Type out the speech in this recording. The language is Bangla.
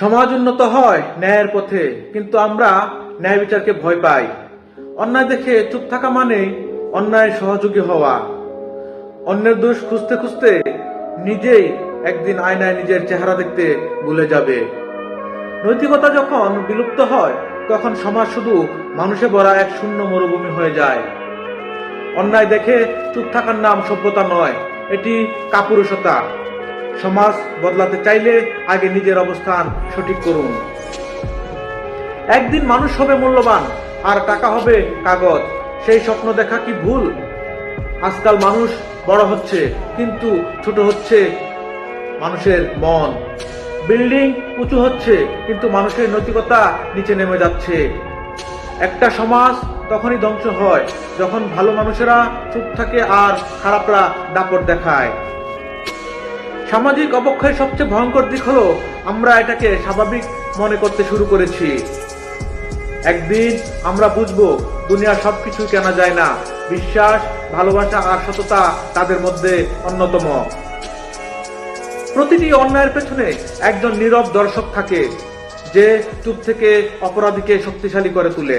সমাজ উন্নত হয় ন্যায়ের পথে, কিন্তু আমরা ন্যায় বিচারকে ভয় পাই। অন্যায় দেখে চুপ থাকা মানেই অন্যায় সহযোগী হওয়া। অন্যের দোষ খুঁজতে খুঁজতে নিজেই একদিন আয়নায় নিজের চেহারা দেখতে ভুলে যাবে। নৈতিকতা যখন বিলুপ্ত হয়, তখন সমাজ শুধু মানুষে ভরা এক শূন্য মরুভূমি হয়ে যায়। অন্যায় দেখে চুপ থাকার নাম সভ্যতা নয়, এটি কাপুরুষতা। সমাজ বদলাতে চাইলে আগে নিজের অবস্থান সঠিক করুন। একদিন মানুষ হবে মূল্যবান, আর টাকা হবে কাগজ। সেই স্বপ্ন দেখা কি ভুল? আজকাল মানুষ বড় হচ্ছে, কিন্তু ছোট হচ্ছে মানুষের মন। বিল্ডিং উঁচু হচ্ছে, কিন্তু মানুষের নৈতিকতা নিচে নেমে যাচ্ছে। একটা সমাজ তখনই ধ্বংস হয়, যখন ভালো মানুষেরা চুপ থাকে আর খারাপরা দাপট দেখায়। সামাজিক অবক্ষয়ের সবচেয়ে ভয়ঙ্কর দিক হলো, আমরা এটাকে স্বাভাবিক মনে করতে শুরু করেছি। একদিন আমরা বুঝব, দুনিয়ার সবকিছু কেনা যায় না। বিশ্বাস, ভালোবাসা আর সততা তাদের মধ্যে অন্যতম। প্রতিটি অন্যায়ের পেছনে একজন নীরব দর্শক থাকে, যে চুপ থেকে অপরাধীকে শক্তিশালী করে তোলে।